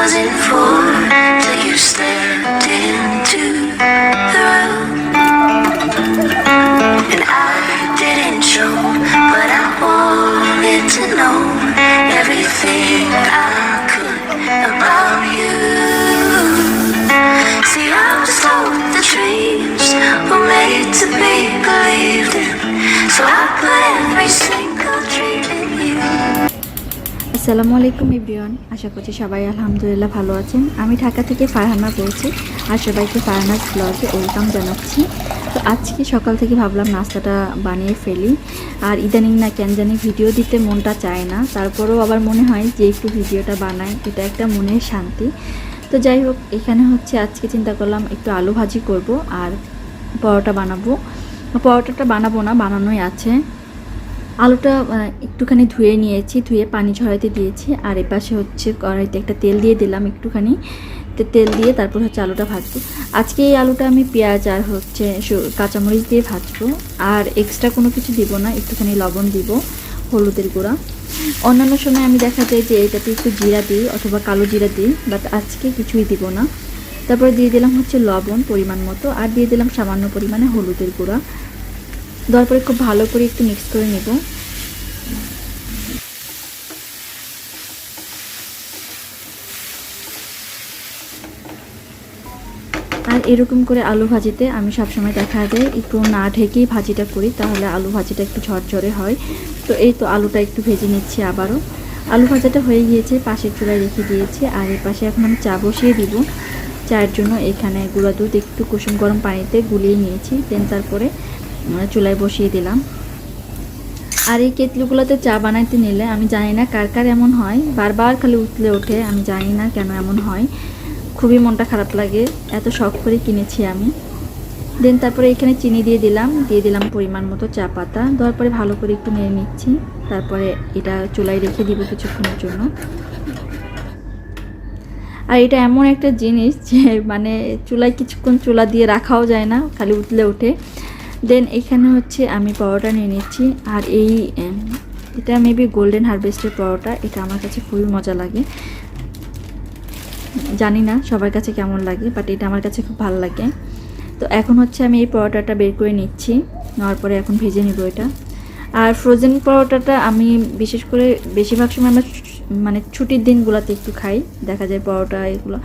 wasn't for till you stepped into the room. And I didn't show, but I wanted to know everything I could about you. See, I was told the dreams were made to be believed in, so I put every আসসালামু আলাইকুম everyone, আশা করছি সবাই আলহামদুলিল্লাহ ভালো আছেন। আমি ঢাকা থেকে ফারহানা বলছি আর সবাইকে ফারহানাস ব্লগে ওয়েলকাম জানাচ্ছি। তো আজকে সকাল থেকে ভাবলাম নাস্তাটা বানিয়ে ফেলি। আর ইদানিং না কেন জানি ভিডিও দিতে মনটা চায় না, তারপরেও আবার মনে হয় যে একটু ভিডিওটা বানাই, এটা একটা মনের শান্তি। তো যাই হোক, এখানে হচ্ছে আজকে চিন্তা করলাম একটু আলু ভাজি করব আর পরোটা বানাবো। পরোটাটা বানাবো না, বানানোই আছে। আলুটা একটুখানি ধুয়ে নিয়েছি, ধুয়ে পানি ঝরাইতে দিয়েছি। আর এপাশে হচ্ছে কড়াইতে একটা তেল দিয়ে দিলাম একটুখানি। তেল দিয়ে তারপর হচ্ছে আলুটা ভাজবো। আজকে এই আলুটা আমি পেঁয়াজ আর হচ্ছে কাঁচামরিচ দিয়ে ভাজবো। আর এক্সট্রা কোনো কিছু দিব না, একটুখানি লবণ দিব, হলুদের গুঁড়া। অন্যান্য সময় আমি দেখা যায় যে এটাতে একটু জিরা দিই অথবা কালো জিরা দিই বাট আজকে কিছুই দিব না। তারপরে দিয়ে দিলাম হচ্ছে লবণ পরিমাণ মতো, আর দিয়ে দিলাম সামান্য পরিমাণে হলুদের গুঁড়া। দেওয়ার পরে খুব ভালো করে একটু মিক্স করে নেব। আর এরকম করে আলু ভাজিতে আমি সবসময় দেখা যায় একটু না ঢেকেই ভাজিটা করি, তাহলে আলু ভাজিটা একটু ঝরঝরে হয়। তো এই তো আলুটা একটু ভেজে নিচ্ছি আবারও। আলু ভাজাটা হয়ে গিয়েছে, পাশের চুলায় রেখে দিয়েছি, আর এর পাশে এখন আমি চা বসিয়ে দিব। চায়ের জন্য এখানে গুঁড়া দুধ, একটু কুসুম গরম পানিতে গুলিয়ে নিয়েছি, দেন তারপরে চুলায় বসিয়ে দিলাম। আর এই কেতলিগুলোতে চা বানাইতে নিলে আমি জানি না কার কার এমন হয়। বারবার খালি উতলে ওঠে, আমি জানি না কেন এমন হয়। খুবই মনটা খারাপ লাগে, এত শখ করে কিনেছি আমি। দেন তারপরে এখানে চিনি দিয়ে দিলাম দিয়ে দিলাম পরিমাণ মতো চা পাতা। দেওয়ার পরে ভালো করে একটু নেড়ে নিচ্ছি। তারপরে এটা চুলায় রেখে দিব কিছুক্ষণের জন্য। আর এটা এমন একটা জিনিস যে মানে চুলায় কিছুক্ষণ চুলা দিয়ে রাখাও যায় না, খালি উতলে ওঠে। দেন এখানে হচ্ছে আমি পরোটা নিয়ে নিচ্ছি। আর এই এটা মেবি গোল্ডেন হারভেস্টের পরোটা। এটা আমার কাছে খুবই মজা লাগে। জানি না সবার কাছে কেমন লাগে বাট এটা আমার কাছে খুব ভালো লাগে। তো এখন হচ্ছে আমি এই পরোটাটা বের করে নিচ্ছি। নেওয়ার পরে এখন ভেজে নিব এটা। আর ফ্রোজেন পরোটাটা আমি বিশেষ করে বেশিরভাগ সময় আমরা মানে ছুটির দিনগুলোতে একটু খাই। দেখা যায় পরোটা, এগুলো।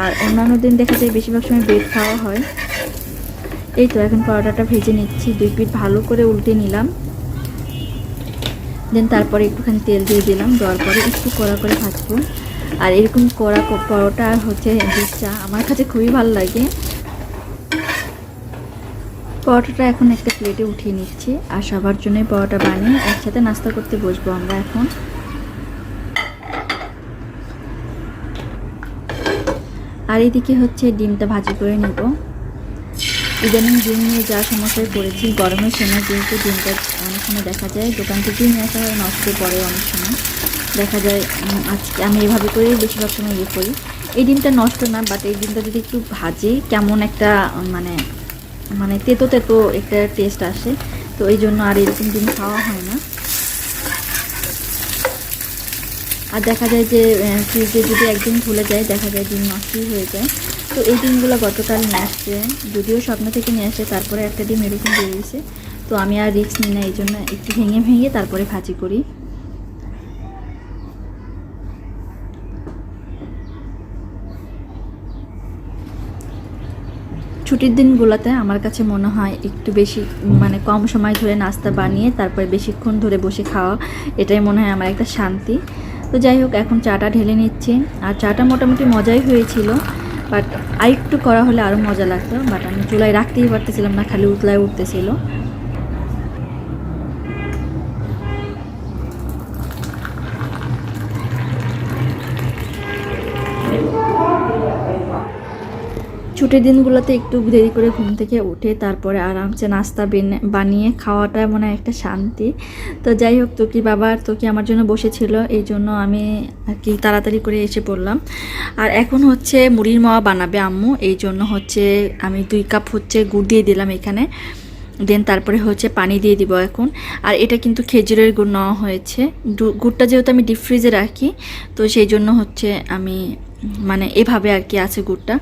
আর অন্যান্য দিন দেখা যায় বেশিরভাগ সময় ব্রেড খাওয়া হয়। এই তো এখন পরোটাটা ভেজে নিচ্ছি, দুই পিঠ ভালো করে উল্টে নিলাম। দেন তারপরে একটুখানি তেল দিয়ে দিলাম, দেওয়ার পরে একটু কড়া করে ভাজবো। আর এরকম কড়া পরোটা আর হচ্ছে চা আমার কাছে খুবই ভালো লাগে। পরোটাটা এখন একটা প্লেটে উঠিয়ে নিচ্ছি, আর সবার জন্যই পরোটা বানিয়ে একসাথে নাস্তা করতে বসবো আমরা এখন। আর এদিকে হচ্ছে ডিমটা ভাজি করে নেব। ইদানিং ডিম নিয়ে যা সমস্যায় পড়েছি, গরমের সময় যেহেতু ডিমটা অনেক সময় দেখা যায়, দোকান থেকেই নিয়ে আসা হয় নষ্ট পড়ে অনেক সময় দেখা যায় আজকে আমি এভাবে করেই বেশিরভাগ সময় ইয়ে করি। এই ডিমটা নষ্ট না বাট এই ডিমটা যদি একটু ভাজি, কেমন একটা মানে মানে তেতো তেতো একটা টেস্ট আসে, তো এই জন্য আর এরকম ডিম খাওয়া হয় না। আর দেখা যায় যে ফ্রিজে যদি একদিন ভুলে যায়, দেখা যায় ডিম নষ্টই হয়ে যায়। তো এই ডিমগুলো গতকাল নিয়ে আসছে। যদিও স্বপ্ন থেকে নিয়ে আসে তারপরে একটা ডিম এরকম বেরিয়েছে তো আমি আর রিস্ক নিই না, এই জন্য একটু ভেঙে ভেঙে তারপরে ভাজি করি। ছুটির দিনগুলোতে আমার কাছে মনে হয় একটু বেশি মানে কম সময় ধরে নাস্তা বানিয়ে, তারপরে বেশিক্ষণ ধরে বসে খাওয়া, এটাই মনে হয় আমার একটা শান্তি। তো যাই হোক, এখন চাটা ঢেলে নিচ্ছে। আর চাটা মোটামুটি মজাই হয়েছিল বাট আরেকটু করা হলে আরও মজা লাগতো বাট আমি চুলায় রাখতেই পারতেছিলাম না, খালি উতলায় উঠতেছিল। ছুটির দিনগুলোতে একটু দেরি করে ঘুম থেকে উঠে তারপরে আরামসে নাস্তা বেনে- বানিয়ে খাওয়াটা মনে একটা শান্তি। তো যাই হোক তো কি বাবা আর তোকি আমার জন্য বসেছিল? এই জন্য আমি আর কি তাড়াতাড়ি করে এসে পড়লাম। আর এখন হচ্ছে মুড়ির মাওয়া বানাবে আম্মু। এই জন্য হচ্ছে আমি দুই কাপ হচ্ছে গুড় দিয়ে দিলাম এখানে। দেন তারপরে হচ্ছে পানি দিয়ে দিব এখন। আর এটা কিন্তু খেজুরের গুড় নেওয়া হয়েছে। গুড়টা যেহেতু আমি ডিপ ফ্রিজে রাখি, তো সেই জন্য হচ্ছে আমি মানে এভাবে আর কি আছে গুড়টা।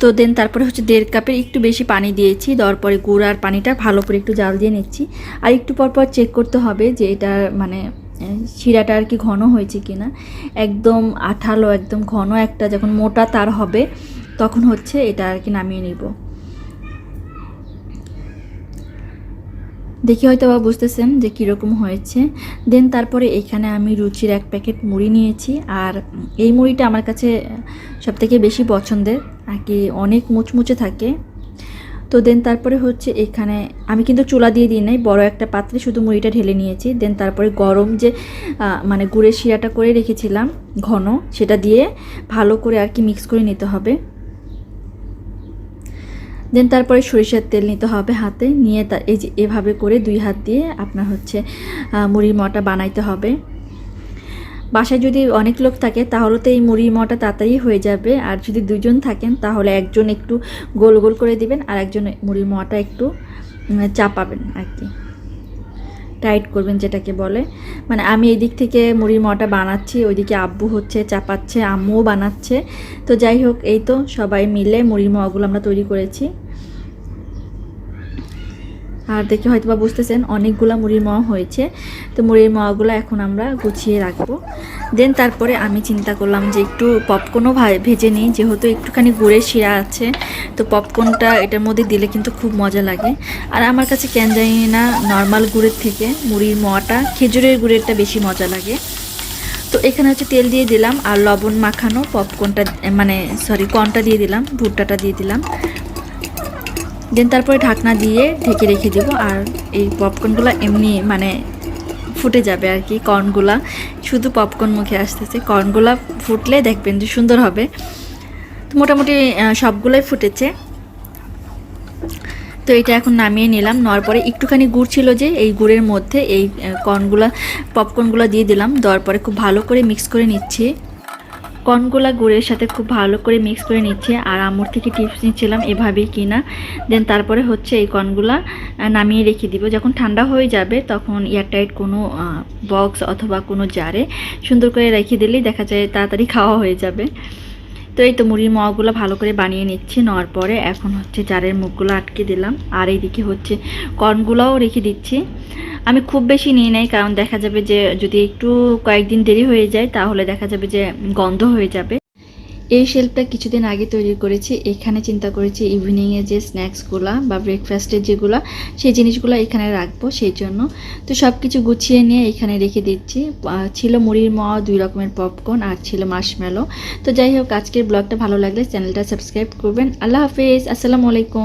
তো দেন তারপরে হচ্ছে দেড় কাপের একটু বেশি পানি দিয়েছি, দেওয়ার পরে গুড় আর পানিটা ভালো করে একটু জাল দিয়ে নিচ্ছি। আর একটু পর পর চেক করতে হবে যে এটা মানে শিরাটা আর কি ঘন হয়েছে কিনা। একদম আঠালো, একদম ঘন একটা যখন মোটা তার হবে, তখন হচ্ছে এটা আর কি নামিয়ে নিব। দেখি হয়তো বা বুঝতেছেন যে কীরকম হয়েছে। দেন তারপরে এখানে আমি রুচির এক প্যাকেট মুড়ি নিয়েছি। আর এই মুড়িটা আমার কাছে সবথেকে বেশি পছন্দের। আর কি অনেক মুচমুচে থাকে। তো দেন তারপরে হচ্ছে এখানে আমি কিন্তু চুলা দিয়ে দিই নাই, বড় একটা পাত্রে শুধু মুড়িটা ঢেলে নিয়েছি। দেন তারপরে গরম যে মানে গুড়ের শিরাটা করে রেখেছিলাম ঘন, সেটা দিয়ে ভালো করে আর কি মিক্স করে নিতে হবে। দেন তারপরে সরিষার তেল নিতে হবে হাতে। নিয়ে তা এই যে এভাবে করে দুই হাত দিয়ে আপনার হচ্ছে মুড়ির মটা বানাইতে হবে। বাসায় যদি অনেক লোক থাকে, তাহলে তো এই মুড়ি মটা তাড়াতাড়ি হয়ে যাবে। আর যদি দুজন থাকেন, তাহলে একজন একটু গোল গোল করে দিবেন আর একজন মুড়ির মটা একটু চাপাবেন আর কি। টাইট করবেন যেটাকে বলে। মানে আমি এই দিক থেকে মুড়ির মটা বানাচ্ছি, ওইদিকে আব্বু হচ্ছে, চাপাচ্ছে, আম্মুও বানাচ্ছে। তো যাই হোক, এই তো সবাই মিলে মুড়ির মগুলো আমরা তৈরি করেছি। আর দেখে হয়তো বা বুঝতেছেন অনেকগুলো মুড়ির মাওয়া হয়েছে। তো মুড়ির মাওয়াগুলো এখন আমরা গুছিয়ে রাখব। দেন তারপরে আমি চিন্তা করলাম যে একটু পপকর্নও ভেজে নিই, যেহেতু একটুখানি গুড়ের শিরা আছে। তো পপকর্নটা এটার মধ্যে দিলে কিন্তু খুব মজা লাগে। আর আমার কাছে কেন জানি না নর্মাল গুড়ের থেকে মুড়ির মোয়াটা, খেজুরের গুড়েরটা বেশি মজা লাগে। তো এখানে হচ্ছে তেল দিয়ে দিলাম আর লবণ মাখানো পপকর্নটা মানে সরি কর্নটা দিয়ে দিলাম, ভুট্টাটা দিয়ে দিলাম। দেন তারপরে ঢাকনা দিয়ে ঢেকে রেখে দেব আর এই পপকর্নগুলো এমনি মানে ফুটে যাবে আর কি, কর্নগুলা। শুধু পপকর্ন মুখে আসতেছে। কর্নগুলা ফুটলে দেখবেন যে সুন্দর হবে। তো মোটামুটি সবগুলোই ফুটেছে। তো এটা এখন নামিয়ে নিলাম। নেওয়ার পরে একটুখানি গুড় ছিল যে, এই গুড়ের মধ্যে এই কর্নগুলা, পপকর্নগুলো দিয়ে দিলাম। দেওয়ার পরে খুব ভালো করে মিক্স করে নিচ্ছি। কর্নগুলা গুড়ের সাথে খুব ভালো করে মিক্স করে নিচ্ছে। আর আমুর থেকে টিপস নিচ্ছিলাম এভাবেই কিনা। দেন তারপরে হচ্ছে এই কর্নগুলা নামিয়ে রেখে দিব। যখন ঠান্ডা হয়ে যাবে তখন এয়ারটাইট কোনো বক্স অথবা কোনো জারে সুন্দর করে রেখে দিলেই দেখা যায় তাড়াতাড়ি খাওয়া হয়ে যাবে। তো এই তো মুড়ির মাওয়াগুলো ভালো করে বানিয়ে নিচ্ছি, নেওয়ার পরে এখন হচ্ছে জারের মুখগুলো আটকে দিলাম। আর এইদিকে হচ্ছে কর্নগুলোও রেখে দিচ্ছি। আমি খুব বেশি নিয়ে নেই, কারণ দেখা যাবে যে যদি একটু কয়েকদিন দেরি হয়ে যায়, তাহলে দেখা যাবে যে গন্ধ হয়ে যাবে। এই শেলফটা কিছুদিন আগে তৈরি করেছি। এখানে চিন্তা করেছি ইভিনিংয়ে যে স্ন্যাক্সগুলো বা ব্রেকফাস্টের যেগুলো, সেই জিনিসগুলো এখানে রাখব সেই জন্য। তো সব কিছু গুছিয়ে নিয়ে এখানে রেখে দিচ্ছি। ছিল মুড়ির মাওয়া দুই রকমের পপকর্ন আর ছিল মাশমেলো। তো যাই হোক, আজকের ব্লগটা ভালো লাগলে চ্যানেলটা সাবস্ক্রাইব করবেন। আল্লাহ হাফিজ, আসসালামু আলাইকুম।